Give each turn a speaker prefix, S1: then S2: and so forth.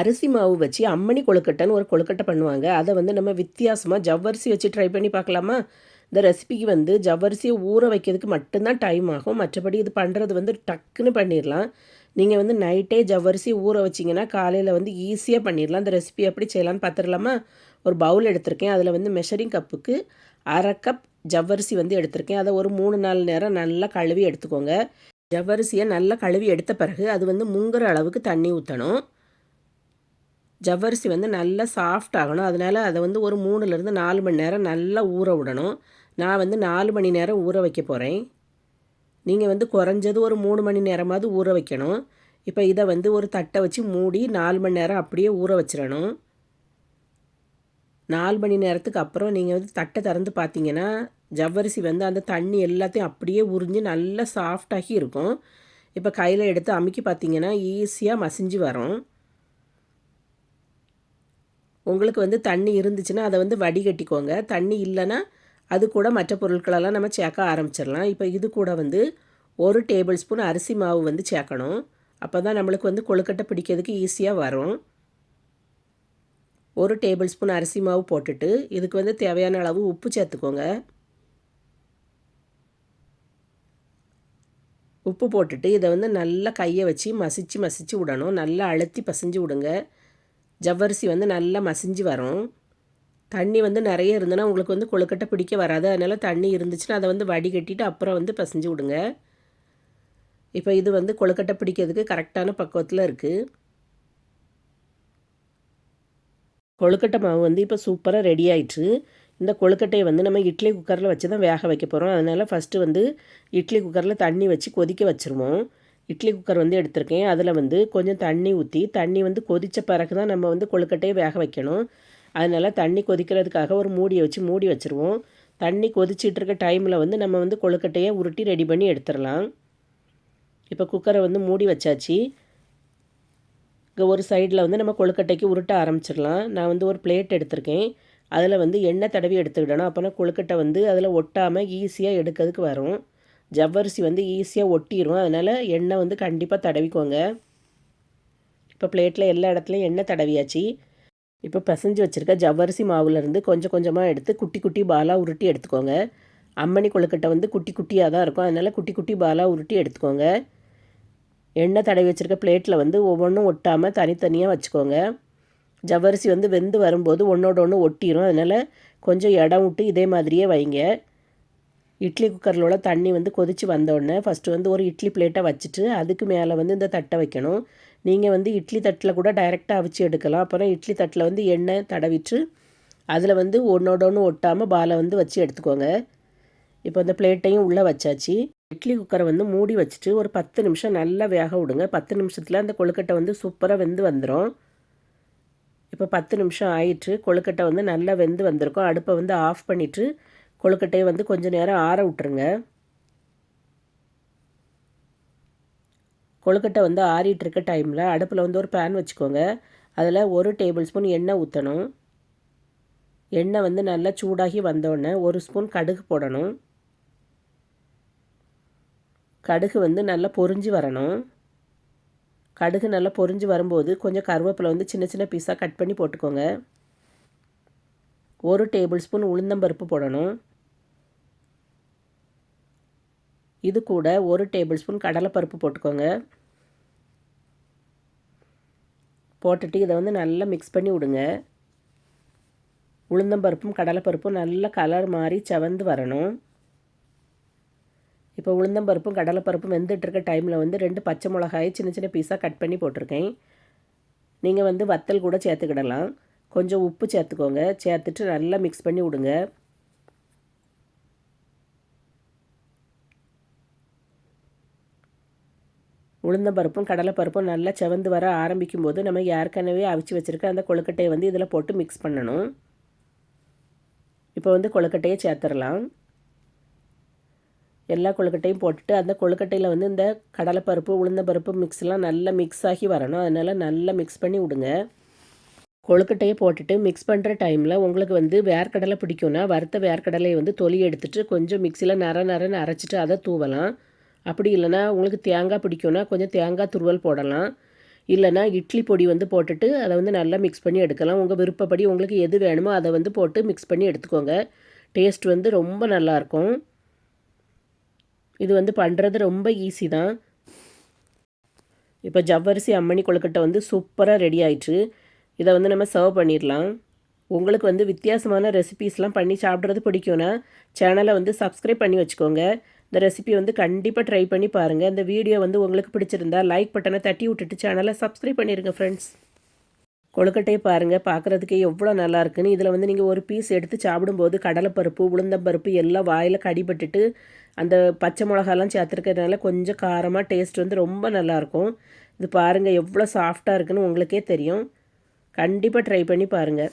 S1: அரிசி மாவு வச்சு அம்மணி கொழுக்கட்டைன்னு ஒரு கொழுக்கட்டை பண்ணுவாங்க. அதை வந்து நம்ம வித்தியாசமாக ஜவ்வரிசி வச்சு ட்ரை பண்ணி பார்க்கலாமா? இந்த ரெசிபிக்கு வந்து ஜவ்வரிசியை ஊற வைக்கிறதுக்கு மட்டும்தான் டைம் ஆகும். மற்றபடி இது பண்ணுறது வந்து டக்குன்னு பண்ணிடலாம் நீங்கள் வந்து நைட்டே ஜவ்வரிசி ஊற வச்சிங்கன்னா காலையில் வந்து ஈஸியாக பண்ணிடலாம் இந்த ரெசிபி எப்படி செய்யலாம்னு பார்த்துடலாமா ஒரு பவுல் எடுத்திருக்கேன். அதில் வந்து மெஷரிங் கப்புக்கு அரை கப் ஜவ்வரிசி வந்து எடுத்திருக்கேன். அதை ஒரு மூணு நாலு நேரம் நல்லா கழுவி எடுத்துக்கோங்க. ஜவ்வரிசியை நல்லா கழுவி எடுத்த பிறகு அது வந்து முங்குற அளவுக்கு தண்ணி ஊற்றணும் ஜவ்வரிசி வந்து நல்லா சாஃப்ட் ஆகணும். அதனால் அதை வந்து ஒரு மூணுலேருந்து நாலு மணி நேரம் நல்லா ஊற விடணும். நான் வந்து நாலு மணி நேரம் ஊற வைக்க போகிறேன் நீங்கள் வந்து குறைஞ்சது ஒரு மூணு மணி நேரமாவது ஊற வைக்கணும். இப்போ இதை வந்து ஒரு தட்டை வச்சு மூடி நாலு மணி நேரம் அப்படியே ஊற வச்சிடணும். நாலு மணி நேரத்துக்கு அப்புறம் நீங்கள் வந்து தட்டை திறந்து பார்த்தீங்கன்னா ஜவ்வரிசி வந்து அந்த தண்ணி எல்லாத்தையும் அப்படியே உறிஞ்சி நல்லா சாஃப்டாகி இருக்கும். இப்போ கையில் எடுத்து அமுக்கி பார்த்தீங்கன்னா ஈஸியாக மசிஞ்சு வரும். உங்களுக்கு வந்து தண்ணி இருந்துச்சுன்னா அதை வந்து வடிகட்டிக்கோங்க. தண்ணி இல்லைன்னா அது கூட மற்ற பொருட்களெல்லாம் நம்ம சேர்க்க ஆரம்பிச்சிடலாம். இப்போ இது கூட வந்து ஒரு டேபிள் ஸ்பூன் அரிசி மாவு வந்து சேர்க்கணும். அப்போ தான் நம்மளுக்கு வந்து கொழுக்கட்டை பிடிக்கிறதுக்கு ஈஸியாக வரும். ஒரு டேபிள் ஸ்பூன் அரிசி மாவு போட்டுட்டு இதுக்கு வந்து தேவையான அளவு உப்பு சேர்த்துக்கோங்க. உப்பு போட்டுட்டு இதை வந்து நல்லா கையை வச்சு மசிச்சு மசித்து விடணும். நல்லா அழுத்தி பசிஞ்சு விடுங்க. ஜவ்வரிசி வந்து நல்லா மசிஞ்சு வரும். தண்ணி வந்து நிறைய இருந்ததுன்னா உங்களுக்கு வந்து கொழுக்கட்டை பிடிக்க வராது. அதனால் தண்ணி இருந்துச்சுன்னா அதை வந்து வடிகட்டிட்டு அப்புறம் வந்து பசிஞ்சு விடுங்க. இப்போ இது வந்து கொழுக்கட்டை பிடிக்கிறதுக்கு கரெக்டான பக்குவத்தில் இருக்குது கொழுக்கட்டை மாவு வந்து இப்போ சூப்பராக ரெடி ஆயிடுச்சு இந்த கொழுக்கட்டையை வந்து நம்ம இட்லி குக்கரில் வச்சு தான் வேக வைக்க போகிறோம் அதனால் ஃபஸ்ட்டு வந்து இட்லி குக்கரில் தண்ணி வச்சு கொதிக்க வச்சுருவோம். இட்லி குக்கர் வந்து எடுத்திருக்கேன். அதில் வந்து கொஞ்சம் தண்ணி ஊற்றி தண்ணி வந்து கொதித்த பிறகு தான் நம்ம வந்து கொழுக்கட்டையை வேக வைக்கணும். அதனால் தண்ணி கொதிக்கிறதுக்காக ஒரு மூடியை வச்சு மூடி வச்சுருவோம். தண்ணி கொதிச்சிட்டு இருக்க டைமில் வந்து நம்ம வந்து கொழுக்கட்டையை உருட்டி ரெடி பண்ணி எடுத்துடலாம். இப்போ குக்கரை வந்து மூடி வச்சாச்சு. இங்கே ஒரு சைடில் வந்து நம்ம கொழுக்கட்டைக்கு உருட்ட ஆரம்பிச்சிடலாம். நான் வந்து ஒரு பிளேட் எடுத்திருக்கேன். அதில் வந்து எண்ணெய் தடவி எடுத்துக்கிடணும். அப்போனா கொழுக்கட்டை வந்து அதில் ஒட்டாமல் ஈஸியாக எடுக்கிறதுக்கு வரும். ஜவ்வரிசி வந்து ஈஸியாக ஒட்டிடும் அதனால் எண்ணெய் வந்து கண்டிப்பாக தடவிக்கோங்க. இப்போ பிளேட்டில் எல்லா இடத்துலையும் எண்ணெய் தடவியாச்சு. இப்போ பிசைஞ்சு வச்சுருக்க ஜவ்வரிசி மாவுலேருந்து கொஞ்சம் கொஞ்சமாக எடுத்து குட்டி குட்டி பாலாக உருட்டி எடுத்துக்கோங்க. அம்மணி கொழுக்கட்டை வந்து குட்டி குட்டியாக தான் இருக்கும். அதனால் குட்டி குட்டி பாலாக உருட்டி எடுத்துக்கோங்க. எண்ணெய் தடவி வச்சுருக்க பிளேட்டில் வந்து ஒவ்வொன்றும் ஒட்டாமல் தனித்தனியாக வச்சுக்கோங்க. ஜவ்வரிசி வந்து வெந்து வரும்போது ஒன்றோட ஒன்று ஒட்டிடும் அதனால் கொஞ்சம் இடம் விட்டு இதே மாதிரியே வைங்க. இட்லி குக்கரில் உள்ள தண்ணி வந்து கொதித்து வந்தோடனே ஃபஸ்ட்டு வந்து ஒரு இட்லி பிளேட்டை வச்சுட்டு அதுக்கு மேலே வந்து இந்த தட்டை வைக்கணும். நீங்கள் வந்து இட்லி தட்டில் கூட டைரெக்டாக அவிச்சு எடுக்கலாம். அப்புறம் இட்லி தட்டில் வந்து எண்ணெய் தடவிட்டு அதில் வந்து ஒன்றோட ஒன்று ஒட்டாமல் பாலை வந்து வச்சு எடுத்துக்கோங்க. இப்போ இந்த பிளேட்டையும் உள்ளே வச்சாச்சு. இட்லி குக்கரை வந்து மூடி வச்சுட்டு ஒரு பத்து நிமிஷம் நல்லா வேக விடுங்க. பத்து நிமிஷத்தில் அந்த கொழுக்கட்டை வந்து சூப்பராக வெந்து வந்துடும் இப்போ பத்து நிமிஷம் ஆயிட்டு கொழுக்கட்டை வந்து நல்லா வெந்து வந்திருக்கும். அடுப்பை வந்து ஆஃப் பண்ணிவிட்டு கொழுக்கட்டையை வந்து கொஞ்சம் நேரம் ஆற விட்டுருங்க. கொழுக்கட்டை வந்து ஆறிட்டு இருக்க டைமில் அடுப்பில் வந்து ஒரு பேன் வச்சுக்கோங்க. அதில் ஒரு டேபிள் ஸ்பூன் எண்ணெய் ஊற்றணும் எண்ணெய் வந்து நல்லா சூடாகி வந்தோடனே ஒரு ஸ்பூன் கடுகு போடணும். கடுகு வந்து நல்லா பொரிஞ்சு வரணும். கடுகு நல்லா பொரிஞ்சு வரும்போது கொஞ்சம் கருவேப்பிலை வந்து சின்ன சின்ன பீஸாக கட் பண்ணி போட்டுக்கோங்க. ஒரு டேபிள் ஸ்பூன் உளுந்தம்பருப்பு போடணும். இது கூட ஒரு டேபிள் ஸ்பூன் கடலைப்பருப்பு போட்டுக்கோங்க. போட்டுட்டு இதை வந்து நல்லா மிக்ஸ் பண்ணி விடுங்க. உளுந்தம்பருப்பும் கடலைப்பருப்பும் நல்ல கலர் மாதிரி செவந்து வரணும். இப்போ உளுந்தம்பருப்பும் கடலைப்பருப்பும் வெந்துட்டுருக்க டைமில் வந்து ரெண்டு பச்சை மிளகாயை சின்ன சின்ன பீஸாக கட் பண்ணி போட்டிருக்கேன். நீங்கள் வந்து வத்தல் கூட சேர்த்துக்கிடலாம். கொஞ்சம் உப்பு சேர்த்துக்கோங்க. சேர்த்துட்டு நல்லா மிக்ஸ் பண்ணி விடுங்க. உளுந்தம்பருப்பும் கடலைப்பருப்பும் நல்லா செவந்து வர ஆரம்பிக்கும் போது நம்ம ஏற்கனவே அவிச்சு வச்சுருக்க அந்த கொழுக்கட்டையை வந்து இதில் போட்டு மிக்ஸ் பண்ணணும். இப்போ வந்து கொழுக்கட்டையை சேர்த்துடலாம். எல்லா கொழுக்கட்டையும் போட்டுட்டு அந்த கொழுக்கட்டையில் வந்து இந்த கடலைப்பருப்பு உளுந்தம்பருப்பு மிக்ஸ்லாம் நல்லா மிக்ஸ் ஆகி வரணும். அதனால் நல்லா மிக்ஸ் பண்ணி விடுங்க. கொழுக்கட்டையை போட்டுட்டு மிக்ஸ் பண்ணுற டைமில் உங்களுக்கு வந்து வேர்க்கடலை பிடிக்கும்னா வறுத்த வேர்க்கடலையை வந்து தொலி எடுத்துட்டு கொஞ்சம் மிக்சியில் நர நரன்னு அரைச்சிட்டு அதை தூவலாம். அப்படி இல்லைன்னா உங்களுக்கு தேங்காய் பிடிக்கும்னா கொஞ்சம் தேங்காய் துருவல் போடலாம். இல்லைன்னா இட்லி பொடி வந்து போட்டுட்டு அதை வந்து நல்லா மிக்ஸ் பண்ணி எடுக்கலாம். உங்கள் விருப்பப்படி உங்களுக்கு எது வேணுமோ அதை வந்து போட்டு மிக்ஸ் பண்ணி எடுத்துக்கோங்க. டேஸ்ட் வந்து ரொம்ப நல்லாயிருக்கும் இது வந்து பண்ணுறது ரொம்ப ஈஸி தான். இப்போ ஜவ்வரிசி அம்மணி கொழுக்கட்டை வந்து சூப்பராக ரெடி ஆயிடுச்சு இதை வந்து நம்ம சர்வ் பண்ணிடலாம். உங்களுக்கு வந்து வித்தியாசமான ரெசிபீஸ்லாம் பண்ணி சாப்பிட்றது பிடிக்கும்னா சேனலை வந்து சப்ஸ்கிரைப் பண்ணி வச்சுக்கோங்க. இந்த ரெசிபி வந்து கண்டிப்பாக ட்ரை பண்ணி பாருங்கள் இந்த வீடியோ வந்து உங்களுக்கு பிடிச்சிருந்தா லைக் பட்டனை தட்டி விட்டுட்டு சேனலை சப்ஸ்கிரைப் பண்ணிடுங்க ஃப்ரெண்ட்ஸ் கொழுக்கட்டையை பாருங்கள் பார்க்குறதுக்கே எவ்வளோ நல்லா இருக்குன்னு. இதில் வந்து நீங்கள் ஒரு பீஸ் எடுத்து சாப்பிடும்போது கடலைப்பருப்பு உளுந்தம்பருப்பு எல்லாம் வாயில் கடிபட்டுட்டு அந்த பச்சை மிளகாலாம் சேர்த்துருக்கிறதுனால கொஞ்சம் காரமாக டேஸ்ட் வந்து ரொம்ப நல்லாயிருக்கும் இது பாருங்கள் எவ்வளோ சாஃப்டாக இருக்குன்னு உங்களுக்கே தெரியும். கண்டிப்பாக ட்ரை பண்ணி பாருங்கள்